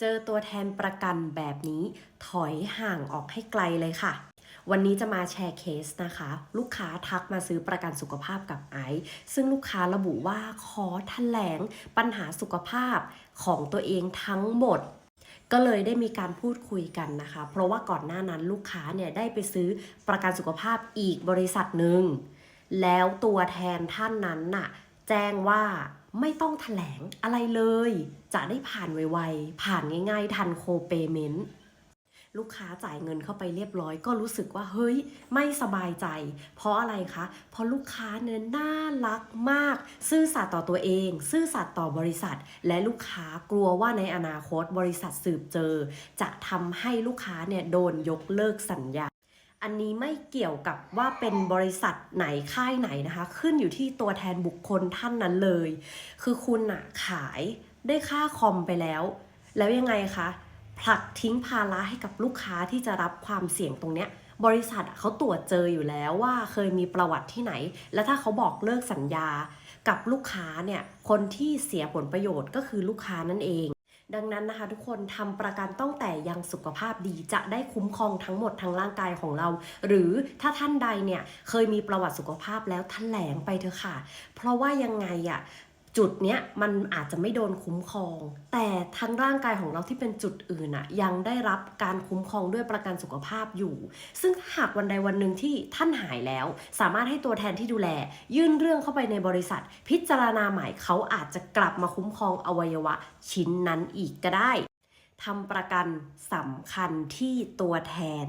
เจอตัวแทนประกันแบบนี้ถอยห่างออกให้ไกลเลยค่ะ วันนี้จะมาแชร์เคสนะคะ ลูกค้าทักมาซื้อประกันสุขภาพกับไอซ์ซึ่งลูกค้าระบุว่าขอแถลงปัญหาสุขภาพของตัวเองทั้งหมดก็เลยได้มีการพูดคุยกันนะคะ เพราะว่าก่อนหน้านั้นลูกค้าเนี่ยได้ไปซื้อประกันสุขภาพอีกบริษัทหนึ่ง แล้วตัวแทนท่านนั้นน่ะ แจ้งว่าไม่ต้องแถลงอะไรเลย จะได้ผ่านไวๆ ผ่านง่ายๆ ทันโคเปเมนต์ลูกค้าจ่ายเงินเข้าไปเรียบร้อย ก็รู้สึกว่าเฮ้ย ไม่สบายใจ เพราะอะไรคะ เพราะลูกค้าเนี่ยน่ารักมาก ซื่อสัตย์ต่อตัวเอง ซื่อสัตย์ต่อบริษัท และลูกค้ากลัวว่าในอนาคตบริษัทสืบเจอ จะทำให้ลูกค้าเนี่ยโดนยกเลิกสัญญา อันนี้ไม่เกี่ยวกับว่าเป็นบริษัทไหนค่ายไหนนะคะ ขึ้นอยู่ที่ตัวแทนบุคคลท่านนั้นเลย คือคุณอะขายได้ค่าคอมไปแล้ว แล้วยังไงคะผลักทิ้งภาระให้กับลูกค้าที่จะรับความเสี่ยงตรงเนี้ยบริษัทเขาตรวจเจออยู่แล้วว่าเคยมีประวัติที่ไหน แล้วถ้าเขาบอกเลิกสัญญากับลูกค้าเนี่ยคนที่เสียผลประโยชน์ก็คือลูกค้านั่นเอง ดังนั้นนะคะทุกคนทำประกันต้องแต่ยังสุขภาพดีจะได้คุ้มครองทั้งหมดทั้งร่างกายของเรา หรือถ้าท่านใดเนี่ยเคยมีประวัติสุขภาพแล้วแถลงไปเถอะค่ะ เพราะว่ายังไงอะ จุดเนี้ยมันอาจจะไม่โดนคุ้มครอง แต่ทั้งร่างกายของเราที่เป็นจุดอื่นอะยังได้รับการคุ้มครองด้วยประกันสุขภาพอยู่ ซึ่งหากวันใดวันหนึ่งที่ท่านหายแล้ว สามารถให้ตัวแทนที่ดูแล ยื่นเรื่องเข้าไปในบริษัท พิจารณาใหม่เขาอาจจะกลับมาคุ้มครองอวัยวะชิ้นนั้นอีกก็ได้ทำประกันสำคัญที่ตัวแทน